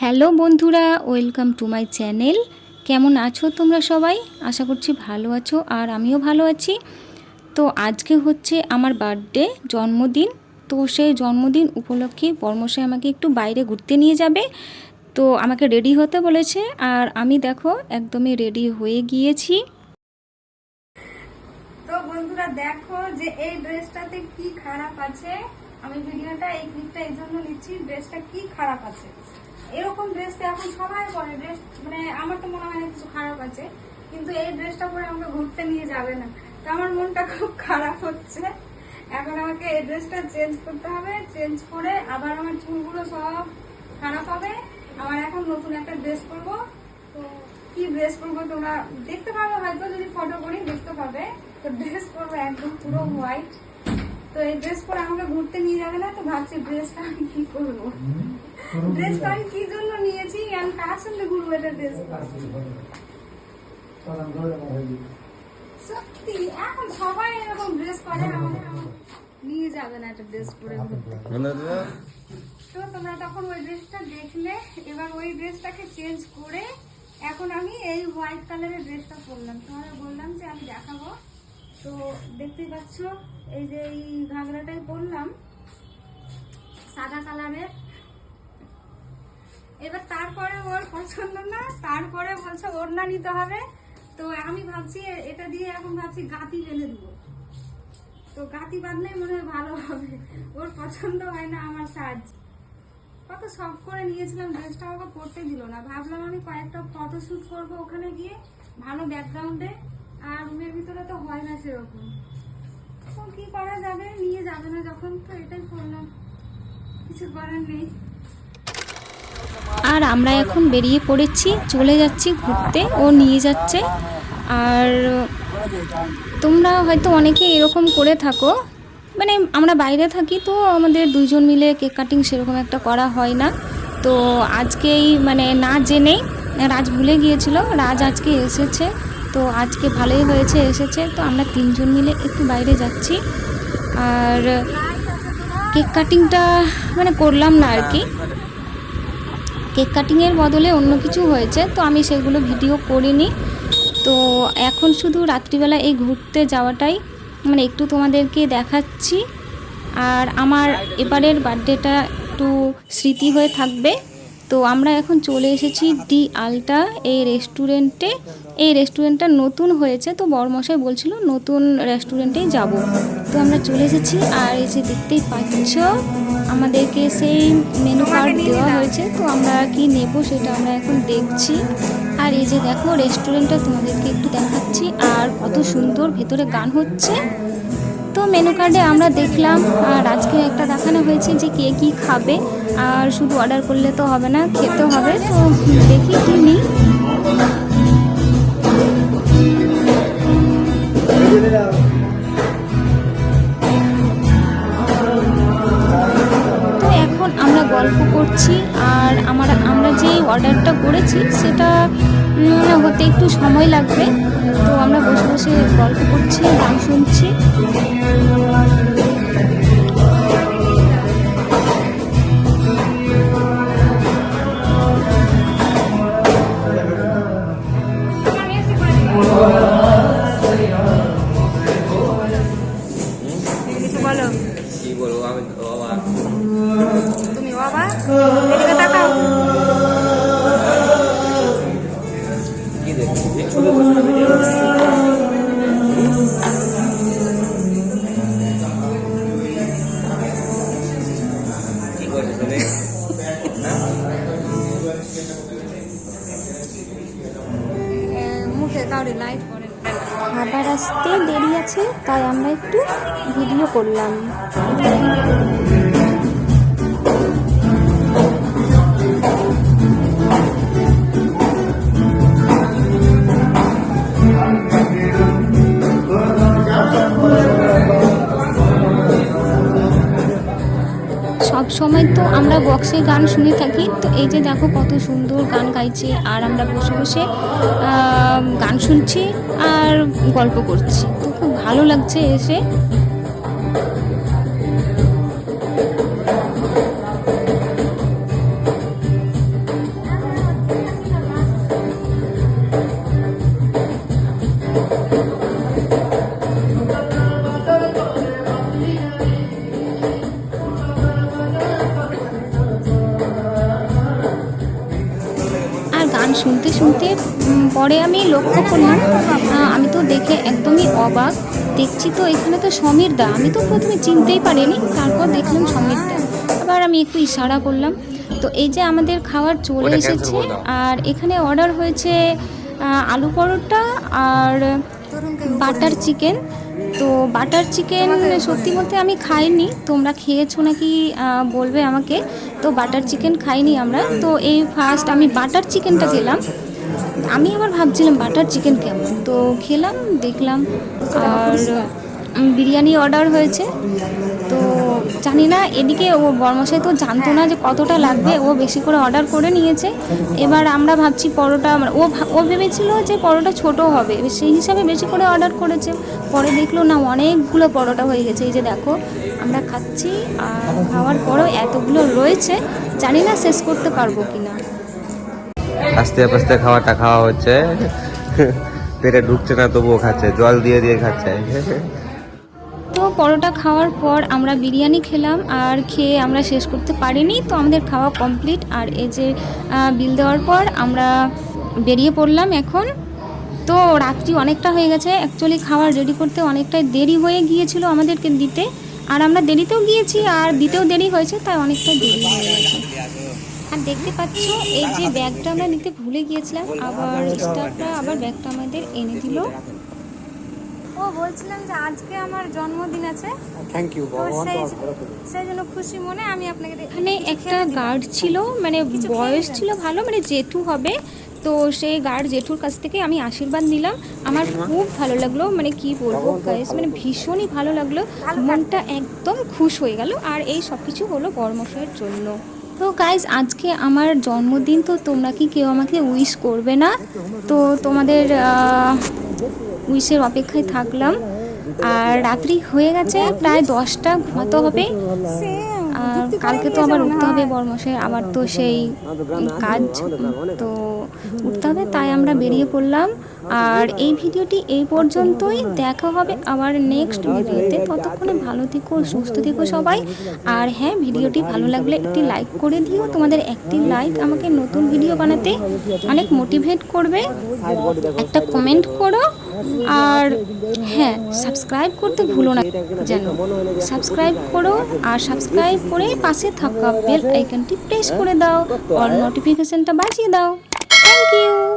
Hello বন্ধুরা, welcome to my channel. কেমন আছো তোমরা সবাই? আশা করছি ভালো আছো আর আমিও ভালো আছি। তো আজকে হচ্ছে আমার বার্থডে, জন্মদিন। তো সেই জন্মদিন উপলক্ষে বর্মশাই আমাকে একটু বাইরে ঘুরতে নিয়ে যাবে। তো আমাকে রেডি হতে বলেছে আর আমি দেখো একদমই রেডি হয়ে গিয়েছি। তো বন্ধুরা দেখো যে এই ড্রেসটাতে কি খারাপ আছে। আমি ভিডিওটা এই ক্লিপটা এই জন্য নিচ্ছি, ড্রেসটা কি খারাপ আছে? এরকম ড্রেস তো এখন সবাই পরে ড্রেস মানে আমার তো মনে হয় না কিছু খারাপ আছে, কিন্তু এই ড্রেসটা পরে আমাকে ঘুরতে নিয়ে যাবে না। তো আমার মনটা খুব খারাপ হচ্ছে। এখন আমাকে এই ড্রেসটা চেঞ্জ করতে হবে চেঞ্জ করে আবার আমার চুলগুলো সব খারাপ হবে। আবার এখন নতুন একটা ড্রেস পরবো। তো কি ড্রেস পরবো তোমরা দেখতে পাবে হয়তো যদি ফটো করি দেখতে পাবে। তো ড্রেস পরবো একদম পুরো হোয়াইট তো এই ড্রেস পরে আমাকে ঘুরতে নিয়ে যাবে না? তো ভাবছি ড্রেসটা আমি কি করব? ড্রেসটা আমি কি? জন্য নিয়েছি? আমি কার সঙ্গে ঘুরবো এটা ড্রেস সত্যি এখন সবাই এরকম ড্রেস পরে আমাকে নিয়ে যাবে না একটা ড্রেস পরে ঘুরতে। তো তোমরা তখন ওই ড্রেসটা দেখলে এবার ওই ড্রেসটাকে চেঞ্জ করে এখন আমি এই হোয়াইট কালারের ড্রেসটা পরলাম। তোমাদের বললাম যে আমি দেখাবো। তো দেখতেই পাচ্ছ এই যে এই ঘাগরাটাই পরলাম, সাদা কালারের। এবার তারপরে ওর পছন্দ না, তারপরে বলছে ওড়না নিতে হবে। তো আমি ভাবছি এটা দিয়ে এখন ভাবছি গাতি ফেলে দেবো। তো গাতি বাঁধলেই মনে হয় ভালো হবে। ওর পছন্দ হয় না আমার সাজ কত শখ করে নিয়েছিলাম ড্রেসটা আমাকে পরতে দিল না। ভাবলাম আমি কয়েকটা ফটো শুট করব ওখানে গিয়ে, ভালো ব্যাকগ্রাউন্ডে আর রুমের ভিতরে তো হয় না সেরকম। তো কি করা যাবে? নিয়ে যাবে না যখন, তো এটাই করলাম। কিছু করার নেই। আর আমরা এখন বেরিয়ে পড়েছি, চলে যাচ্ছি ঘুরতে, ও নিয়ে যাচ্ছে। আর তোমরা হয়তো অনেকে এরকম করে থাকো। মানে আমরা বাইরে থাকি, তো আমাদের দুইজন মিলে কেক কাটিং সেরকম একটা করা হয় না। তো আজকেই মানে না জেনেই রাজ ভুলে গিয়েছিল। রাজ আজকে এসেছে। তো আজকে ভালোই হয়েছে, এসেছে। তো আমরা তিনজন মিলে একটু বাইরে যাচ্ছি। আর কেক কাটিংটা মানে করলাম না আর কি। কেক কাটিংয়ের বদলে অন্য কিছু হয়েছে, তো আমি সেগুলো ভিডিও করিনি। তো এখন শুধু রাত্রিবেলা এই ঘুরতে যাওয়াটাই। মানে একটু তোমাদেরকে দেখাচ্ছি। আর আমার এবারের বার্থডেটা একটু স্মৃতি হয়ে থাকবে। তো আমরা এখন চলে এসেছি ডি আলটা এই রেস্টুরেন্টে। এই রেস্টুরেন্টটা নতুন হয়েছে তো বড়মশাই বলছিল নতুন রেস্টুরেন্টেই যাব। তো আমরা চলে এসেছি আর এই যে দেখতেই পাচ্ছ আমাদেরকে সেই মেনু কার্ড দেওয়া হয়েছে তো আমরা কি নেব সেটা আমরা এখন দেখছি। আর এই যে দেখো রেস্টুরেন্টটা তোমাদেরকে একটু দেখাচ্ছি আর কত সুন্দর ভেতরে গান হচ্ছে। তো মেনু কার্ডে আমরা দেখলাম আর আজকে একটা দেখানো হয়েছে যে কে কী খাবে। আর শুধু অর্ডার করলে তো হবে না খেতে হবে, তো দেখি কি নিই। তো এখন আমরা গল্প করছি, আর আমার, আমরা যে অর্ডারটা করেছি, সেটা হতে একটু সময় লাগবে। তো আমরা বসে বসে গল্প করছি, গান শুনছি। খাবার আসতে দেরি আছে তাই আমরা একটু ভিডিও করলাম। সময় তো আমরা বক্সে গান শুনে থাকি। তো এই যে দেখো কত সুন্দর গান গাইছে, আর আমরা বসে বসে গান শুনছি আর গল্প করছি। তো খুব ভালো লাগছে এসে। শুনতে পরে আমি লক্ষ্য করলাম আমি তো দেখে একদমই অবাক। দেখছি তো এখানে তো সমীর দা। আমি তো প্রথমে চিনতেই পারিনি তারপর দেখলাম সমীর দা। আবার আমি একটু ইশারা করলাম। তো এই যে আমাদের খাবার চলে এসেছে আর এখানে অর্ডার হয়েছে আলু পরোটা আর বাটার চিকেন। তো বাটার চিকেন সত্যি বলতে আমি খাইনি। তোমরা খেয়েছো নাকি বলবে আমাকে। তো বাটার চিকেন খাইনি আমরা। তো এই ফার্স্ট আমি বাটার চিকেনটা খেলাম আমি আবার ভাবছিলাম বাটার চিকেন কেমন? তো খেলাম, দেখলাম, আর বিরিয়ানি অর্ডার হয়েছে। তো জানি না, এদিকে ও বর্মশাই তো জানতো না যে কতটা লাগবে, ও বেশি করে অর্ডার করে নিয়েছে। এবার আমরা ভাবছি পরোটা মানে ও ও ভেবেছিল যে পরোটা ছোট হবে সেই হিসাবে বেশি করে অর্ডার করেছে। পরে দেখল না, অনেকগুলো পরোটা হয়ে গেছে। এই যে দেখো, আমরা খাচ্ছি, আর খাওয়ার পরেও এতগুলো রয়েছে, জানি না শেষ করতে পারব কি না আস্তে আস্তে খাওয়াটা খাওয়া হচ্ছে। পেটে ঢুকছে না, তবুও খাচ্ছে। জল দিয়ে দিয়ে খাচ্ছে। তো পরোটা খাওয়ার পর আমরা বিরিয়ানি খেলাম, আর খেয়ে আমরা শেষ করতে পারিনি। তো আমাদের খাওয়া কমপ্লিট। আর এই যে বিল দেওয়ার পর আমরা বেরিয়ে পড়লাম এখন। তো রাত্রি অনেকটা হয়ে গেছে। অ্যাকচুয়ালি খাবার রেডি করতে অনেকটাই দেরি হয়ে গিয়েছিল আমাদেরকে দিতে। আর আমরা দেরিতেও গিয়েছি, আর দিতেও দেরি হয়েছে, তাই অনেকটাই দেরি হয়ে গেছে। আর দেখতে পাচ্ছ এই যে ব্যাগটা আমরা নিতে ভুলে গিয়েছিলাম আবার স্টাফরা আবার ব্যাগটা আমাদের এনে দিল। ও বলছিলাম যে আজকে আমার জন্মদিন আছে। থ্যাংক ইউ সেই জন্য খুশি মনে আমি আপনাকে এখানে একটা গার্ড ছিল মানে বয়স ছিল ভালো মানে জেঠু হবে। তো সেই গার্ড জেঠুর কাছ থেকে আমি আশীর্বাদ নিলাম। আমার খুব ভালো লাগল মানে কি বলব গাইস মানে ভীষণই ভালো লাগল। মনটা একদম খুশ হয়ে গেল। আর এই সব কিছু হলো বর্মশয়ের জন্য। তো গাইজ আজকে আমার জন্মদিন, তো তোমরা কি কেউ আমাকে উইশ করবে না? তো তোমাদের উইশের অপেক্ষায় থাকলাম। আর রাত্রি হয়ে গেছে, প্রায় দশটা ঘুমাতে হবে। কালকে তো আবার উঠতে হবে বর্মশে আবার তো সেই কাজ তো উঠতে হবে, তাই আমরা বেরিয়ে পড়লাম। আর এই ভিডিওটি এই পর্যন্তই। দেখা হবে আবার নেক্সট ভিডিওতে। ততক্ষণে ভালো থেকো, সুস্থ থেকো সবাই। আর হ্যাঁ ভিডিওটি ভালো লাগলে একটি লাইক করে দিও। তোমাদের একটি লাইক আমাকে নতুন ভিডিও বানাতে অনেক মোটিভেট করবে। একটা কমেন্ট করো। আর হ্যাঁ সাবস্ক্রাইব করতে ভুলো না যেন। সাবস্ক্রাইব করো আর সাবস্ক্রাইব করে পাশে থাকা বেল আইকনটি প্রেস করে দাও। আর নোটিফিকেশনটা বাজিয়ে দাও। Thank you